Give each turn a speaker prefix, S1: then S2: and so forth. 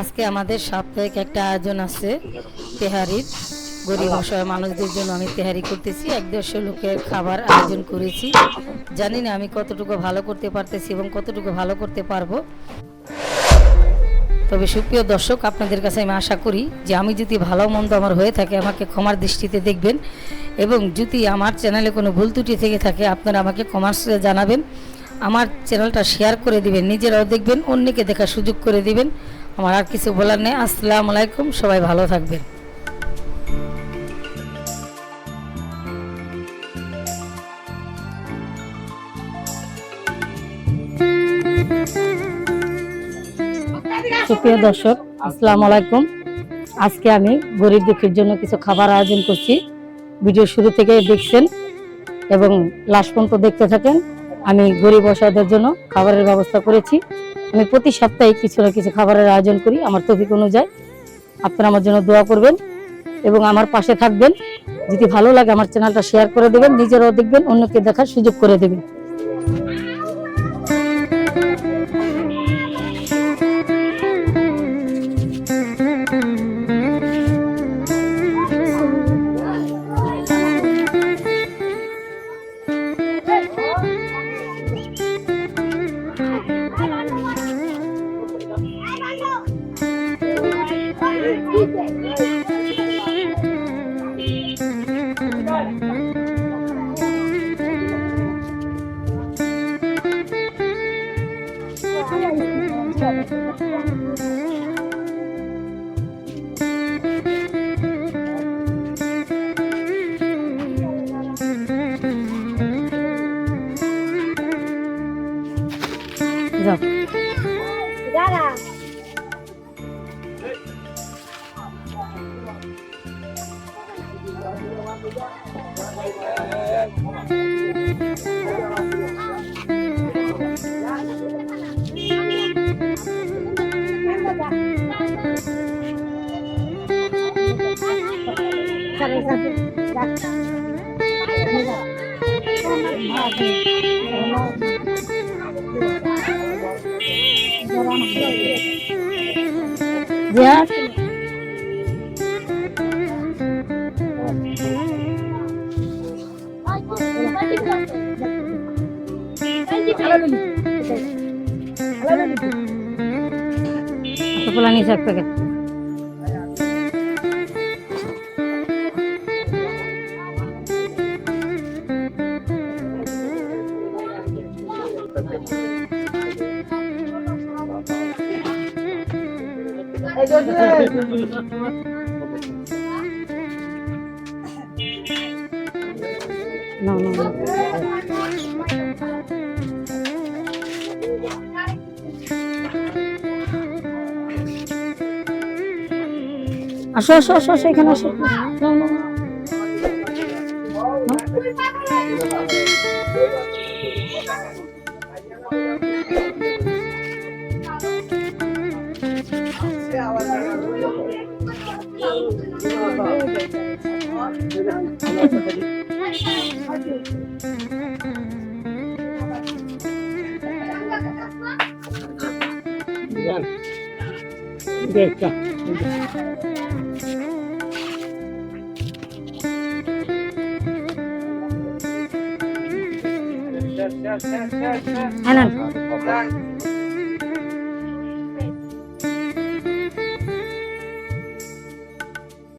S1: আজকে আমাদের সাপ্তাহিক একটা আয়োজন আছে তেহারির গরিব অসহায় মানুষদের জন্য আমি তেহারি করতেছি। এক দেড়শো লোকের খাবার আয়োজন করেছি। জানি না আমি কতটুকু ভালো করতে পারতেছি এবং কতটুকু ভালো করতে পারব। তবে সুপ্রিয় দর্শক, আপনাদের কাছে আমি আশা করি যে আমি যদি ভালো মন্দ আমার হয়ে থাকে, আমাকে ক্ষমার দৃষ্টিতে দেখবেন এবং যদি আমার চ্যানেলে কোনো ভুল ত্রুটি থেকে থাকে, আপনারা আমাকে কমার্সে জানাবেন। আমার চ্যানেলটা শেয়ার করে দিবেন, নিজেরাও দেখবেন, অন্যকে দেখার সুযোগ করে দিবেন। আমার আর কিছু বলার নেই। আসসালামু আলাইকুম, সবাই ভালো থাকবেন। সুপ্রিয় দর্শক, আসসালামু আলাইকুম। আজকে আমি গরিব দুঃখীর জন্য কিছু খাবার আয়োজন করছি। ভিডিও শুরু থেকে দেখছেন এবং লাস্ট পর্যন্ত দেখতে থাকেন। আমি গরিব অসহায়দের জন্য খাবারের ব্যবস্থা করেছি। আমি প্রতি সপ্তাহে কিছু না কিছু খাবারের আয়োজন করি, আমার তফিক অনুযায়ী। আপনারা আমার জন্য দোয়া করবেন এবং আমার পাশে থাকবেন। যদি ভালো লাগে আমার চ্যানেলটা শেয়ার করে দেবেন, নিজেরাও দেখবেন, অন্যকে দেখার সুযোগ করে দেবেন। যাও। Ya, নিয়েছে এক প্যাকেট না না না আসো আসো আসো আসো এখানে আসো। না না না দেখটা আনন্দ